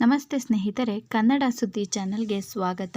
ನಮಸ್ತೆ ಸ್ನೇಹಿತರೆ ಕನ್ನಡ ಸುದ್ದಿ ಚಾನಲ್ಗೆ ಸ್ವಾಗತ.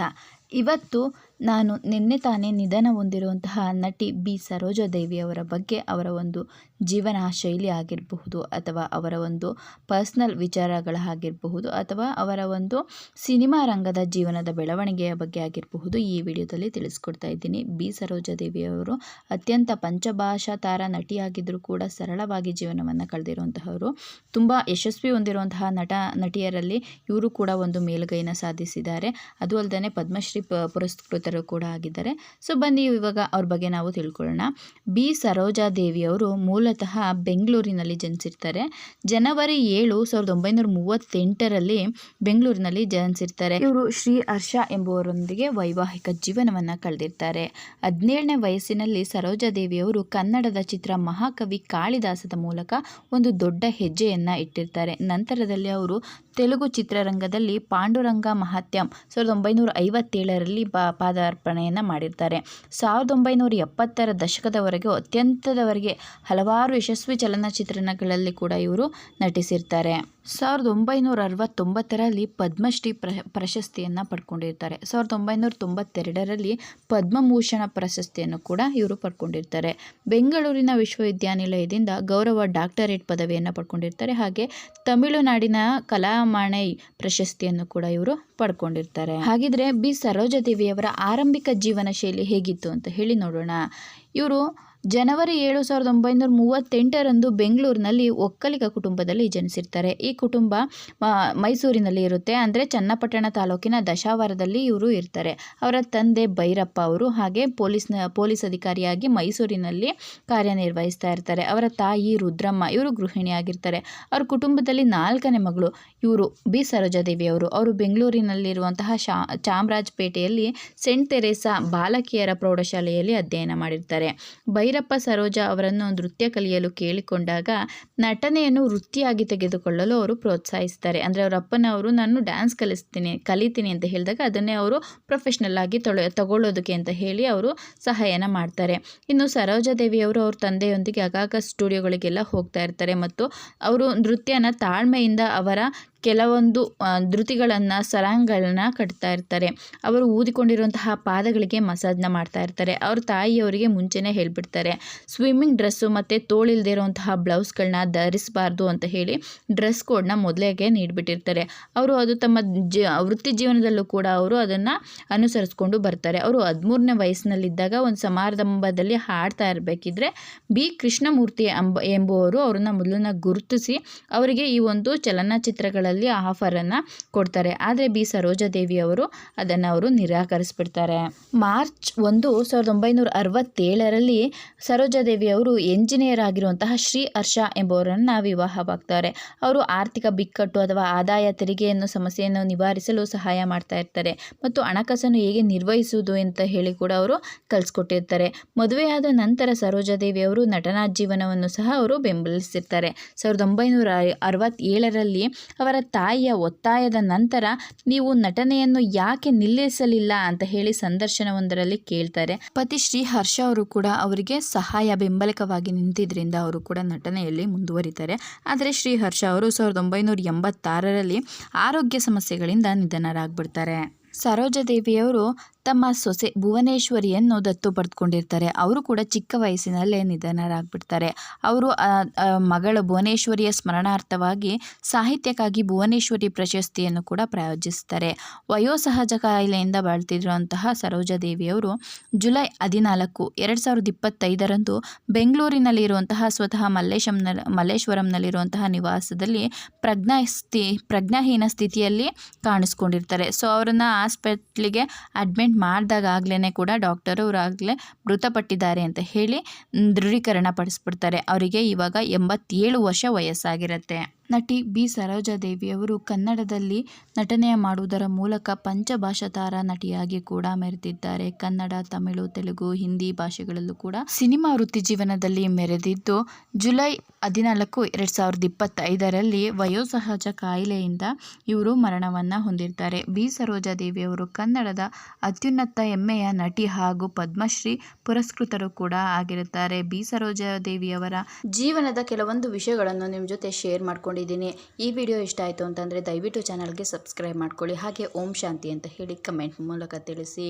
ಇವತ್ತು ನಾನು ನಿನ್ನೆ ತಾನೇ ನಿಧನ ಹೊಂದಿರುವಂತಹ ನಟಿ ಬಿ. ಸರೋಜಾದೇವಿ ಅವರ ಬಗ್ಗೆ ಅವರ ಒಂದು ಜೀವನ ಶೈಲಿ ಆಗಿರಬಹುದು ಅಥವಾ ಅವರ ಒಂದು ಪರ್ಸ್ನಲ್ ವಿಚಾರಗಳಾಗಿರಬಹುದು ಅಥವಾ ಅವರ ಒಂದು ಸಿನಿಮಾ ರಂಗದ ಜೀವನದ ಬೆಳವಣಿಗೆಯ ಬಗ್ಗೆ ಆಗಿರಬಹುದು ಈ ವಿಡಿಯೋದಲ್ಲಿ ತಿಳಿಸ್ಕೊಡ್ತಾ ಇದ್ದೀನಿ. ಬಿ. ಸರೋಜಾದೇವಿ ಅವರು ಅತ್ಯಂತ ಪಂಚಭಾಷಾ ತಾರ ನಟಿಯಾಗಿದ್ದರೂ ಕೂಡ ಸರಳವಾಗಿ ಜೀವನವನ್ನು ಕಳೆದಿರುವಂತಹವರು. ತುಂಬ ಯಶಸ್ವಿ ಹೊಂದಿರುವಂತಹ ನಟ, ನಟಿಯರಲ್ಲಿ ಇವರು ಕೂಡ ಒಂದು ಮೇಲುಗೈನ ಸಾಧಿಸಿದ್ದಾರೆ. ಅದು ಅಲ್ಲದೆ ಪದ್ಮಶ್ರೀ ಪುರಸ್ಕೃತರು ಕೂಡ ಆಗಿದ್ದಾರೆ. ಸೊ, ಬನ್ನಿ ಇವಾಗ ಅವ್ರ ಬಗ್ಗೆ ನಾವು ತಿಳ್ಕೊಳ್ಳೋಣ. ಬಿ. ಸರೋಜಾದೇವಿ ಅವರು ಮೂಲತಃ ಬೆಂಗಳೂರಿನಲ್ಲಿ ಜನಿಸಿರ್ತಾರೆ. ಜನವರಿ ಏಳು ಸಾವಿರದ ಒಂಬೈನೂರ ಮೂವತ್ತೆಂಟರಲ್ಲಿ ಬೆಂಗಳೂರಿನಲ್ಲಿ ಜನಿಸಿರ್ತಾರೆ. ಇವರು ಶ್ರೀ ಹರ್ಷ ಎಂಬುವರೊಂದಿಗೆ ವೈವಾಹಿಕ ಜೀವನವನ್ನು ಕಳೆದಿರ್ತಾರೆ. ಹದಿನೇಳನೇ ವಯಸ್ಸಿನಲ್ಲಿ ಸರೋಜಾದೇವಿ ಅವರು ಕನ್ನಡದ ಚಿತ್ರ ಮಹಾಕವಿ ಕಾಳಿದಾಸದ ಮೂಲಕ ಒಂದು ದೊಡ್ಡ ಹೆಜ್ಜೆಯನ್ನು ಇಟ್ಟಿರ್ತಾರೆ. ನಂತರದಲ್ಲಿ ಅವರು ತೆಲುಗು ಚಿತ್ರರಂಗದಲ್ಲಿ ಪಾಂಡುರಂಗ ಮಹಾತ್ಯಂ ಸಾವಿರದ ಒಂಬೈನೂರ ಐವತ್ತೇಳರಲ್ಲಿ ಪಾ ಪಾದಾರ್ಪಣೆಯನ್ನು ಮಾಡಿರ್ತಾರೆ. ಸಾವಿರದ ಒಂಬೈನೂರ ಎಪ್ಪತ್ತರ ದಶಕದವರೆಗೆ ಅತ್ಯಂತದವರೆಗೆ ಹಲವಾರು ಯಶಸ್ವಿ ಚಲನಚಿತ್ರಗಳಲ್ಲಿ ಕೂಡ ಇವರು ನಟಿಸಿರ್ತಾರೆ. ಸಾವಿರದ ಒಂಬೈನೂರ ಅರವತ್ತೊಂಬತ್ತರಲ್ಲಿ ಪದ್ಮಶ್ರೀ ಪ್ರ, ಪ್ರಶಸ್ತಿಯನ್ನು ಪಡ್ಕೊಂಡಿರ್ತಾರೆ. ಸಾವಿರದ ಒಂಬೈನೂರ ತೊಂಬತ್ತೆರಡರಲ್ಲಿ ಪದ್ಮಭೂಷಣ ಪ್ರಶಸ್ತಿಯನ್ನು ಕೂಡ ಇವರು ಪಡ್ಕೊಂಡಿರ್ತಾರೆ. ಬೆಂಗಳೂರಿನ ವಿಶ್ವವಿದ್ಯಾನಿಲಯದಿಂದ ಗೌರವ ಡಾಕ್ಟರೇಟ್ ಪದವಿಯನ್ನು ಪಡ್ಕೊಂಡಿರ್ತಾರೆ. ಹಾಗೆ ತಮಿಳುನಾಡಿನ ಕಲಾಮಣೈ ಪ್ರಶಸ್ತಿಯನ್ನು ಕೂಡ ಇವರು ಪಡ್ಕೊಂಡಿರ್ತಾರೆ. ಹಾಗಿದ್ರೆ ಬಿ. ಸರೋಜಾದೇವಿಯವರ ಆರಂಭಿಕ ಜೀವನ ಶೈಲಿ ಹೇಗಿತ್ತು ಅಂತ ಹೇಳಿ ನೋಡೋಣ. ಇವರು ಜನವರಿ ಏಳು ಸಾವಿರದ ಒಂಬೈನೂರ ಮೂವತ್ತೆಂಟರಂದು ಬೆಂಗಳೂರಿನಲ್ಲಿ ಒಕ್ಕಲಿಗ ಕುಟುಂಬದಲ್ಲಿ ಜನಿಸಿರ್ತಾರೆ. ಈ ಕುಟುಂಬ ಮೈಸೂರಿನಲ್ಲಿ ಇರುತ್ತೆ. ಅಂದರೆ ಚನ್ನಪಟ್ಟಣ ತಾಲೂಕಿನ ದಶಾವರದಲ್ಲಿ ಇವರು ಇರ್ತಾರೆ. ಅವರ ತಂದೆ ಭೈರಪ್ಪ ಅವರು ಹಾಗೆ ಪೊಲೀಸ್ನ, ಪೊಲೀಸ್ ಅಧಿಕಾರಿಯಾಗಿ ಮೈಸೂರಿನಲ್ಲಿ ಕಾರ್ಯನಿರ್ವಹಿಸ್ತಾ ಇರ್ತಾರೆ. ಅವರ ತಾಯಿ ರುದ್ರಮ್ಮ, ಇವರು ಗೃಹಿಣಿಯಾಗಿರ್ತಾರೆ. ಅವ್ರ ಕುಟುಂಬದಲ್ಲಿ ನಾಲ್ಕನೇ ಮಗಳು, ಇವರು ಬಿ. ಸರೋಜಾದೇವಿ ಅವರು. ಅವರು ಬೆಂಗಳೂರಿನಲ್ಲಿರುವಂತಹ ಶಾ, ಚಾಮರಾಜಪೇಟೆಯಲ್ಲಿ ಸೆಂಟ್ ತೆರೇಸಾ ಬಾಲಕಿಯರ ಪ್ರೌಢಶಾಲೆಯಲ್ಲಿ ಅಧ್ಯಯನ ಮಾಡಿರ್ತಾರೆ. ಭೈರಪ್ಪ ಸರೋಜಾ ಅವರನ್ನು ನೃತ್ಯ ಕಲಿಯಲು ಕೇಳಿಕೊಂಡಾಗ ನಟನೆಯನ್ನು ವೃತ್ತಿಯಾಗಿ ತೆಗೆದುಕೊಳ್ಳಲು ಅವರು ಪ್ರೋತ್ಸಾಹಿಸ್ತಾರೆ. ಅಂದರೆ ಅವರ ಅಪ್ಪನವರು ನಾನು ಡ್ಯಾನ್ಸ್ ಕಲಿಸ್ತೀನಿ, ಕಲಿತೀನಿ ಅಂತ ಹೇಳಿದಾಗ ಅದನ್ನೇ ಅವರು ಪ್ರೊಫೆಷ್ನಲ್ ಆಗಿ ತೊಳೆ, ತಗೊಳ್ಳೋದಕ್ಕೆ ಅಂತ ಹೇಳಿ ಅವರು ಸಹಾಯನ ಮಾಡ್ತಾರೆ. ಇನ್ನು ಸರೋಜ ದೇವಿಯವರು ಅವ್ರ ತಂದೆಯೊಂದಿಗೆ ಆಗಾಗ ಸ್ಟುಡಿಯೋಗಳಿಗೆಲ್ಲ ಹೋಗ್ತಾ ಇರ್ತಾರೆ ಮತ್ತು ಅವರು ನೃತ್ಯನ ತಾಳ್ಮೆಯಿಂದ ಅವರ ಕೆಲವೊಂದು ಧೃತಿಗಳನ್ನು, ಸರಾಂಗಳನ್ನ ಕಟ್ತಾ ಇರ್ತಾರೆ. ಅವರು ಊದಿಕೊಂಡಿರುವಂತಹ ಪಾದಗಳಿಗೆ ಮಸಾಜ್ನ ಮಾಡ್ತಾ ಇರ್ತಾರೆ. ಅವ್ರ ತಾಯಿಯವರಿಗೆ ಮುಂಚೆನೇ ಹೇಳಿಬಿಡ್ತಾರೆ. ಸ್ವಿಮ್ಮಿಂಗ್ ಡ್ರೆಸ್ಸು ಮತ್ತು ತೋಳಿಲ್ದೇ ಇರುವಂತಹ ಬ್ಲೌಸ್ಗಳನ್ನ ಧರಿಸಬಾರ್ದು ಅಂತ ಹೇಳಿ ಡ್ರೆಸ್ ಕೋಡ್ನ ಮೊದಲೇಗೆ ನೀಡಿಬಿಟ್ಟಿರ್ತಾರೆ. ಅವರು ಅದು ತಮ್ಮ ಜ, ವೃತ್ತಿ ಜೀವನದಲ್ಲೂ ಕೂಡ ಅವರು ಅದನ್ನು ಅನುಸರಿಸ್ಕೊಂಡು ಬರ್ತಾರೆ. ಅವರು ಹದಿಮೂರನೇ ವಯಸ್ಸಿನಲ್ಲಿದ್ದಾಗ ಒಂದು ಸಮಾರಂಭದಲ್ಲಿ ಹಾಡ್ತಾ ಇರಬೇಕಿದ್ರೆ ಬಿ. ಕೃಷ್ಣಮೂರ್ತಿ ಎಂಬ, ಎಂಬುವರು ಅವ್ರನ್ನ ಮೊದಲನ್ನ ಗುರುತಿಸಿ ಅವರಿಗೆ ಈ ಒಂದು ಚಲನಚಿತ್ರಗಳಲ್ಲಿ ಆಫರನ್ನು ಕೊಡ್ತಾರೆ. ಆದರೆ ಬಿ ಸರೋಜಾದೇವಿ ಅವರು ಅದನ್ನು ಅವರು ನಿರಾಕರಿಸ್ಬಿಡ್ತಾರೆ. ಮಾರ್ಚ್ ಒಂದು ಸಾವಿರದ ಒಂಬೈನೂರ ಅರವತ್ತೇಳರಲ್ಲಿ ಸರೋಜಾದೇವಿ ಅವರು ಎಂಜಿನಿಯರ್ ಆಗಿರುವಂತಹ ಶ್ರೀ ಹರ್ಷ ಎಂಬುವರನ್ನು ವಿವಾಹವಾಗ್ತಾರೆ. ಅವರು ಆರ್ಥಿಕ ಬಿಕ್ಕಟ್ಟು ಅಥವಾ ಆದಾಯ ತೆರಿಗೆಯನ್ನು, ಸಮಸ್ಯೆಯನ್ನು ನಿವಾರಿಸಲು ಸಹಾಯ ಮಾಡ್ತಾ ಇರ್ತಾರೆ ಮತ್ತು ಹಣಕಾಸನ್ನು ಹೇಗೆ ನಿರ್ವಹಿಸುವುದು ಅಂತ ಹೇಳಿ ಕೂಡ ಅವರು ಕಲಿಸ್ಕೊಟ್ಟಿರ್ತಾರೆ. ಮದುವೆಯಾದ ನಂತರ ಸರೋಜಾದೇವಿ ಅವರು ನಟನಾ ಜೀವನವನ್ನು ಸಹ ಅವರು ಬೆಂಬಲಿಸಿರ್ತಾರೆ. ಸಾವಿರದ ಒಂಬೈನೂರ ಅರವತ್ತೇಳರಲ್ಲಿ ಅವರ ತಾಯಿಯ ಒತ್ತಾಯದ ನಂತರ ನೀವು ನಟನೆಯನ್ನು ಯಾಕೆ ನಿಲ್ಲಿಸಲಿಲ್ಲ ಅಂತ ಹೇಳಿ ಸಂದರ್ಶನವೊಂದರಲ್ಲಿ ಕೇಳ್ತಾರೆ. ಪತಿ ಶ್ರೀ ಹರ್ಷ ಅವರು ಕೂಡ ಅವರಿಗೆ ಸಹಾಯ ಬೆಂಬಲಕವಾಗಿ ನಿಂತಿದ್ರಿಂದ ಅವರು ಕೂಡ ನಟನೆಯಲ್ಲಿ ಮುಂದುವರಿತಾರೆ. ಆದರೆ ಶ್ರೀ ಹರ್ಷ ಅವರು ಸಾವಿರದ ಒಂಬೈನೂರ ಎಂಬತ್ತಾರರಲ್ಲಿ ಆರೋಗ್ಯ ಸಮಸ್ಯೆಗಳಿಂದ ನಿಧನರಾಗ್ಬಿಡ್ತಾರೆ. ಸರೋಜಾದೇವಿಯವರು ತಮ್ಮ ಸೊಸೆ ಭುವನೇಶ್ವರಿಯನ್ನು ದತ್ತು ಪಡೆದುಕೊಂಡಿರ್ತಾರೆ ಅವರು ಕೂಡ ಚಿಕ್ಕ ವಯಸ್ಸಿನಲ್ಲೇ ನಿಧನರಾಗ್ಬಿಡ್ತಾರೆ. ಅವರು ಮಗಳ ಭುವನೇಶ್ವರಿಯ ಸ್ಮರಣಾರ್ಥವಾಗಿ ಸಾಹಿತ್ಯಕ್ಕಾಗಿ ಭುವನೇಶ್ವರಿ ಪ್ರಶಸ್ತಿಯನ್ನು ಕೂಡ ಪ್ರಾಯೋಜಿಸ್ತಾರೆ. ವಯೋಸಹಜ ಕಾಯಿಲೆಯಿಂದ ಬಾಳ್ತಿರುವಂತಹ ಸರೋಜಾದೇವಿಯವರು ಜುಲೈ ಹದಿನಾಲ್ಕು, ಎರಡು ಸಾವಿರದ ಇಪ್ಪತ್ತೈದರಂದು ಬೆಂಗಳೂರಿನಲ್ಲಿರುವಂತಹ ಸ್ವತಃ ಮಲ್ಲೇಶಂನ ಮಲ್ಲೇಶ್ವರಂನಲ್ಲಿರುವಂತಹ ನಿವಾಸದಲ್ಲಿ ಪ್ರಜ್ಞಾ ಸ್ಥಿ ಪ್ರಜ್ಞಾಹೀನ ಸ್ಥಿತಿಯಲ್ಲಿ ಕಾಣಿಸ್ಕೊಂಡಿರ್ತಾರೆ. ಸೊ, ಅವರನ್ನು ಹಾಸ್ಪಿಟ್ಲಿಗೆ ಅಡ್ಮಿಟ್ ಮಾಡಿದಾಗಲೇ ಕೂಡ ಡಾಕ್ಟರ್ ಅವರಾಗಲೇ ಮೃತಪಟ್ಟಿದ್ದಾರೆ ಅಂತ ಹೇಳಿ ದೃಢೀಕರಣ ಪಡಿಸ್ಬಿಡ್ತಾರೆ. ಅವರಿಗೆ ಇವಾಗ ಎಂಬತ್ತೇಳು ವರ್ಷ ವಯಸ್ಸಾಗಿರುತ್ತೆ. ನಟಿ ಬಿ. ಸರೋಜಾದೇವಿಯವರು ಕನ್ನಡದಲ್ಲಿ ನಟನೆ ಮಾಡುವುದರ ಮೂಲಕ ಪಂಚಭಾಷಾ ತಾರಾ ನಟಿಯಾಗಿ ಕೂಡ ಮೆರೆದಿದ್ದಾರೆ. ಕನ್ನಡ, ತಮಿಳು, ತೆಲುಗು, ಹಿಂದಿ ಭಾಷೆಗಳಲ್ಲೂ ಕೂಡ ಸಿನಿಮಾ ವೃತ್ತಿ ಜೀವನದಲ್ಲಿ ಮೆರೆದಿದ್ದು, ಜುಲೈ ಹದಿನಾಲ್ಕು, ಎರಡು ಸಾವಿರದ ಇಪ್ಪತ್ತೈದರಲ್ಲಿ ವಯೋಸಹಜ ಕಾಯಿಲೆಯಿಂದ ಇವರು ಮರಣವನ್ನು ಹೊಂದಿರ್ತಾರೆ ಬಿ. ಸರೋಜಾದೇವಿಯವರು ಕನ್ನಡದ ಅತ್ಯುನ್ನತ ಹೆಮ್ಮೆಯ ನಟಿ ಹಾಗೂ ಪದ್ಮಶ್ರೀ ಪುರಸ್ಕೃತರು ಕೂಡ ಆಗಿರುತ್ತಾರೆ. ಬಿ. ಸರೋಜಾದೇವಿಯವರ ಜೀವನದ ಕೆಲವೊಂದು ವಿಷಯಗಳನ್ನು ನಿಮ್ಮ ಜೊತೆ ಶೇರ್ ಮಾಡ್ಕೊಂಡು ಅಂದ್ಕೊಂಡಿದ್ದೀನಿ ಈ ವಿಡಿಯೋ ಇಷ್ಟ ಆಯಿತು ಅಂತಂದರೆ ದಯವಿಟ್ಟು ಚಾನಲ್ಗೆ ಸಬ್ಸ್ಕ್ರೈಬ್ ಮಾಡ್ಕೊಳ್ಳಿ. ಹಾಗೆ ಓಂ ಶಾಂತಿ ಅಂತ ಹೇಳಿ ಕಮೆಂಟ್ ಮೂಲಕ ತಿಳಿಸಿ.